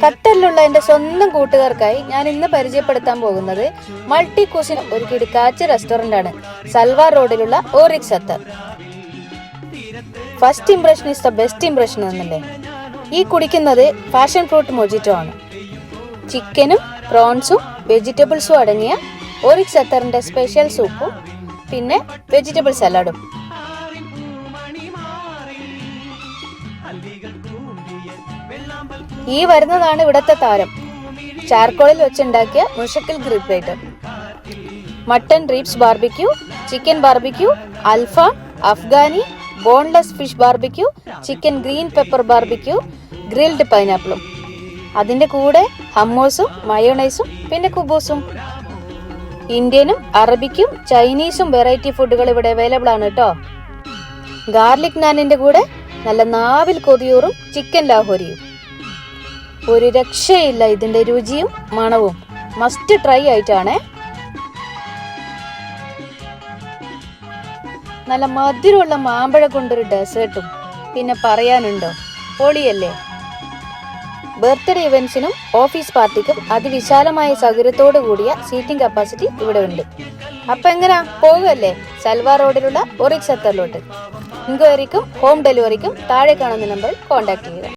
ഖത്തറിലുള്ള എന്റെ സ്വന്തം കൂട്ടുകാർക്കായി ഞാൻ ഇന്ന് പരിചയപ്പെടുത്താൻ പോകുന്നത് മൾട്ടി കുസിൻ ഒരു കിടക്കാച്ച റെസ്റ്റോറന്റ് ആണ് സൽവാർ റോഡിലുള്ള ഓറിക് Sathar first impression is the best impression എന്നല്ലേ? ഈ കുടിക്കുന്നത് ഫാഷൻ ഫ്രൂട്ട് മൊജിറ്റോ ആണ്. ചിക്കനും പ്രോൺസും വെജിറ്റബിൾസും അടങ്ങിയ ഓറിക് സത്തറിന്റെ സ്പെഷ്യൽ സൂപ്പും പിന്നെ വെജിറ്റബിൾ സലാഡും. ഈ വരുന്നതാണ് ഇവിടത്തെ താരം. ചാർക്കോളിൽ വെച്ചുണ്ടാക്കിയ മുഷക്കിൽ grill plate mutton ribs barbecue chicken barbecue അൽഫാം Afghani boneless fish barbecue chicken green pepper barbecue grilled പൈനാപ്പിളും. അതിന്റെ കൂടെ ഹമ്മോസും മയോണൈസും പിന്നെ കുബൂസും. ഇന്ത്യനും അറബിക്കും ചൈനീസും വെറൈറ്റി ഫുഡുകൾ ഇവിടെ അവൈലബിൾ ആണ് കേട്ടോ. ഗാർലിക് നാനിന്റെ കൂടെ നല്ല നാവിൽ കൊതിയൂറും ചിക്കൻ ലാഹോരിയും. ഒരു രക്ഷയില്ല ഇതിന്റെ രുചിയും മണവും. മസ്റ്റ് ട്രൈ ആയിട്ടാണേ. നല്ല മധുരമുള്ള മാമ്പഴ കൊണ്ടൊരു ഡെസേർട്ടും. പിന്നെ പറയാനുണ്ടോ? പൊളിയല്ലേ? ബർത്ത്ഡേ ഇവന്റ്സിനും ഓഫീസ് പാർട്ടിക്കും അതിവിശാലമായ സൗകര്യത്തോടു കൂടിയ സീറ്റിംഗ് കപ്പാസിറ്റി ഇവിടെ ഉണ്ട്. അപ്പൊ എങ്ങനാ പോകുകയല്ലേ സൽവാർ റോഡിലുള്ള ഒറിക് സത്തറിലോട്ട് എൻക്വയറിക്കും ഹോം ഡെലിവറിക്കും താഴെ കാണുന്ന നമ്പറിൽ കോൺടാക്ട് ചെയ്യുക.